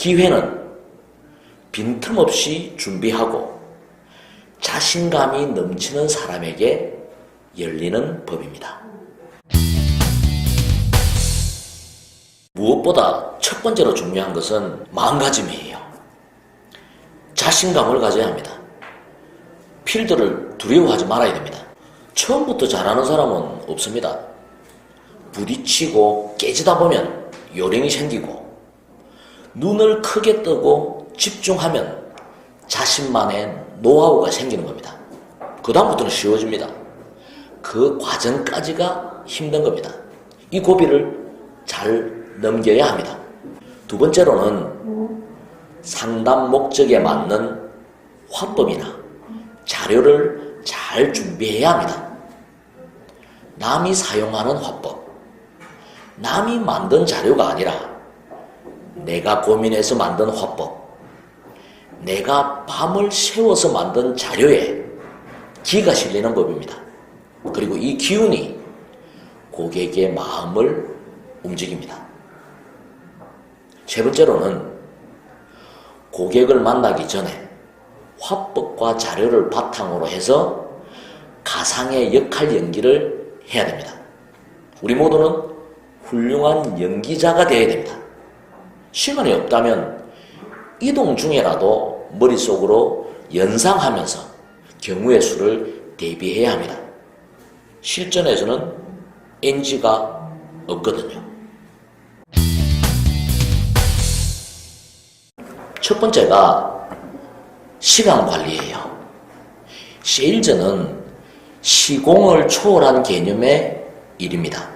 기회는 빈틈없이 준비하고 자신감이 넘치는 사람에게 열리는 법입니다. 무엇보다 첫 번째로 중요한 것은 마음가짐이에요. 자신감을 가져야 합니다. 필드를 두려워하지 말아야 됩니다. 처음부터 잘하는 사람은 없습니다. 부딪히고 깨지다 보면 요령이 생기고 눈을 크게 뜨고 집중하면 자신만의 노하우가 생기는 겁니다. 그 다음부터는 쉬워집니다. 그 과정까지가 힘든 겁니다. 이 고비를 잘 넘겨야 합니다. 두 번째로는 상담 목적에 맞는 화법이나 자료를 잘 준비해야 합니다. 남이 사용하는 화법, 남이 만든 자료가 아니라 내가 고민해서 만든 화법, 내가 밤을 새워서 만든 자료에 기가 실리는 법입니다. 그리고 이 기운이 고객의 마음을 움직입니다. 세 번째로는 고객을 만나기 전에 화법과 자료를 바탕으로 해서 가상의 역할 연기를 해야 됩니다. 우리 모두는 훌륭한 연기자가 되어야 됩니다. 시간이 없다면 이동 중에라도 머릿속으로 연상하면서 경우의 수를 대비해야 합니다. 실전에서는 NG가 없거든요. 첫 번째가 시간 관리예요. 세일즈는 시공을 초월한 개념의 일입니다.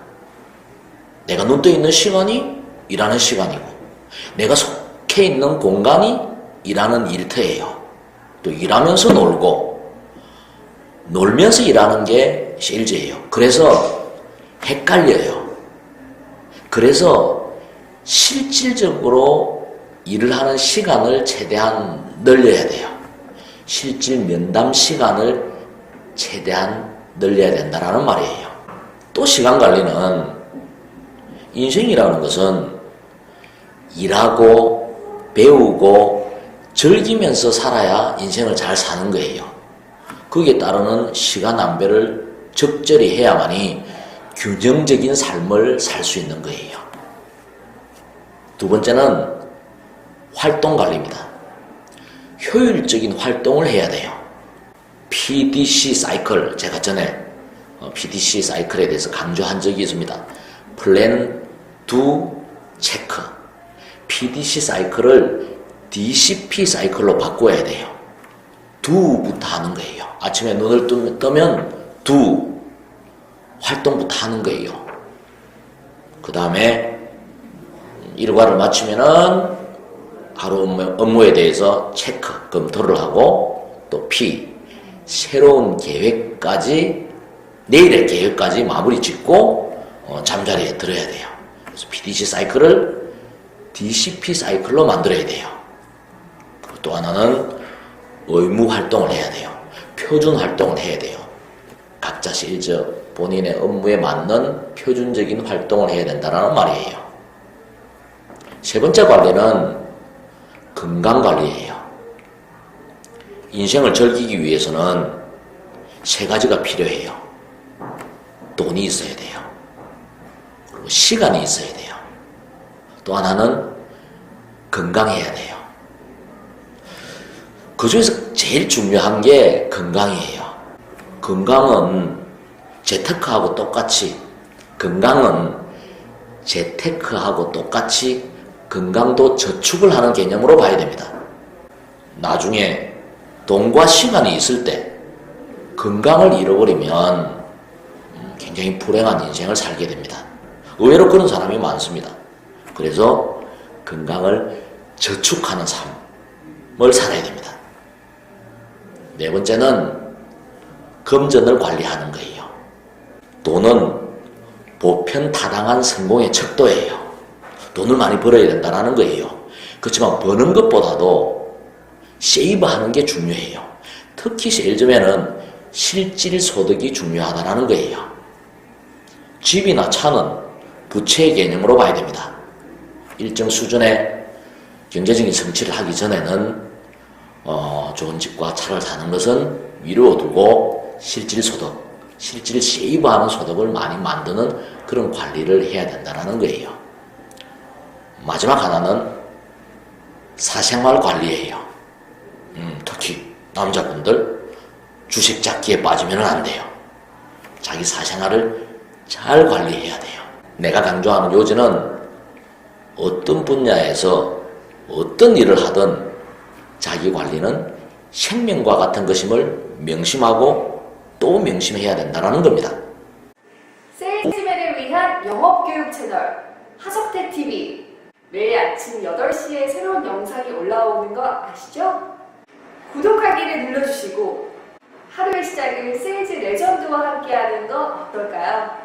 내가 눈 떠 있는 시간이 일하는 시간이고, 내가 속해 있는 공간이 일하는 일터예요. 또 일하면서 놀고, 놀면서 일하는 게 세일즈예요. 그래서 헷갈려요. 그래서 실질적으로 일을 하는 시간을 최대한 늘려야 돼요. 실질 면담 시간을 최대한 늘려야 된다라는 말이에요. 또 시간 관리는 인생이라는 것은 일하고 배우고 즐기면서 살아야 인생을 잘 사는 거예요. 거기에 따르는 시간 안배를 적절히 해야만이 균형적인 삶을 살 수 있는 거예요. 두 번째는 활동 관리입니다. 효율적인 활동을 해야 돼요. PDC 사이클, 제가 전에 PDC 사이클에 대해서 강조한 적이 있습니다. 플랜, 두, 체크. PDC 사이클을 DCP 사이클로 바꿔야 돼요. 두부터 하는 거예요. 아침에 눈을 뜨면 두, 활동부터 하는 거예요. 그 다음에 일과를 마치면은 하루 업무, 에 대해서 체크, 검토를 하고 또 P, 새로운 계획까지 내일의 계획까지 마무리 짓고 어, 잠자리에 들어야 돼요. 그래서 PDC 사이클을 DCP 사이클로 만들어야 돼요. 또 하나는 의무 활동을 해야 돼요. 표준 활동을 해야 돼요. 각자 실저 본인의 업무에 맞는 표준적인 활동을 해야 된다는 말이에요. 세 번째 관리는 건강 관리예요. 인생을 즐기기 위해서는 세 가지가 필요해요. 돈이 있어야 돼요. 그리고 시간이 있어야 돼요. 또 하나는 건강해야 돼요. 그 중에서 제일 중요한 게 건강이에요. 건강은 재테크하고 똑같이, 건강은 재테크하고 똑같이 건강도 저축을 하는 개념으로 봐야 됩니다. 나중에 돈과 시간이 있을 때 건강을 잃어버리면 굉장히 불행한 인생을 살게 됩니다. 의외로 그런 사람이 많습니다. 그래서 건강을 저축하는 삶을 살아야 됩니다. 네 번째는 금전을 관리하는 거예요. 돈은 보편 타당한 성공의 척도예요. 돈을 많이 벌어야 된다는 거예요. 그렇지만 버는 것보다도 세이브 하는 게 중요해요. 특히 세일즈맨은 실질 소득이 중요하다는 거예요. 집이나 차는 부채 개념으로 봐야 됩니다. 일정 수준의 경제적인 성취를 하기 전에는 어, 좋은 집과 차를 사는 것은 미루어두고 실질 소득, 실질 세이브하는 소득을 많이 만드는 그런 관리를 해야 된다는 거예요. 마지막 하나는 사생활 관리예요. 음, 특히 남자분들 주식 잡기에 빠지면 안 돼요. 자기 사생활을 잘 관리해야 돼요. 내가 강조하는 요지는 어떤 분야에서 어떤 일을 하든 자기 관리는 생명과 같은 것임을 명심하고 또 명심해야 된다는 겁니다. 세일즈맨을 위한 영업교육 채널 하석태 TV 매일 아침 8시에 새로운 영상이 올라오는 거 아시죠? 구독하기를 눌러주시고 하루의 시작을 세일즈 레전드와 함께하는 거 어떨까요?